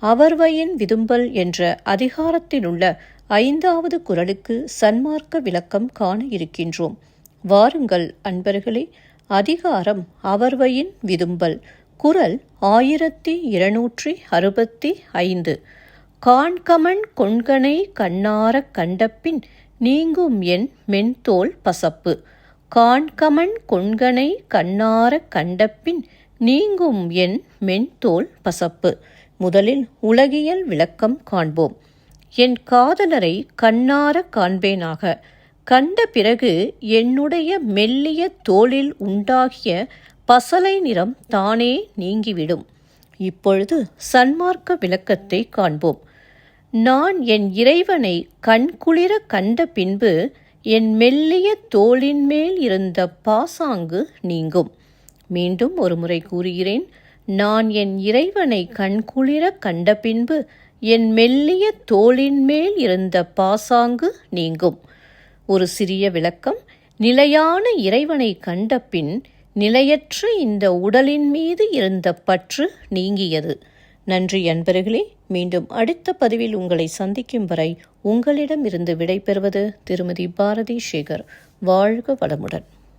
அவர்வையின் விதும்பல் என்ற அதிகாரத்திலுள்ள ஐந்தாவது குரலுக்கு சன்மார்க்க விளக்கம் காண இருக்கின்றோம். வாருங்கள் அன்பர்களே அதிகாரம் அவர்வையின் விதும்பல். குரல் ஆயிரத்தி இருநூற்றி அறுபத்தி ஐந்து. காண்கமன் கொண்கனை கண்ணாரக் கண்டபின் நீங்கும் என் மென்தோல் பசப்பு. காண்கமன் கொண்கனை கண்ணாரக் கண்டபின் நீங்கும் என் மென்தோல் பசப்பு. முதலில் உலகியல் விளக்கம் காண்போம். என் காதலரை கண்ணார காண்பேனாக. கண்ட பிறகு என்னுடைய மெல்லிய தோளில் உண்டாகிய பசலை நிறம் தானே நீங்கிவிடும். இப்பொழுது சன்மார்க்க விளக்கத்தை காண்போம். நான் என் இறைவனை கண்குளிர கண்ட பின்பு என் மெல்லிய தோளின் மேல் இருந்த பாசாங்கு நீங்கும். மீண்டும் ஒரு முறை கூறுகிறேன். நான் என் இறைவனை கண்குளிர கண்ட பின்பு என் மெல்லிய தோளின் மேல் இருந்த பாசாங்கு நீங்கும். ஒரு சிறிய விளக்கம் நிலையான இறைவனை கண்ட பின் நிலையற்ற இந்த உடலின் மீது இருந்த பற்று நீங்கியது. நன்றி அன்பர்களே மீண்டும் அடுத்த பதிவில் உங்களை சந்திக்கும் வரை உங்களிடமிருந்து விடைபெறுவது திருமதி பாரதி சேகர் வாழ்க வளமுடன்.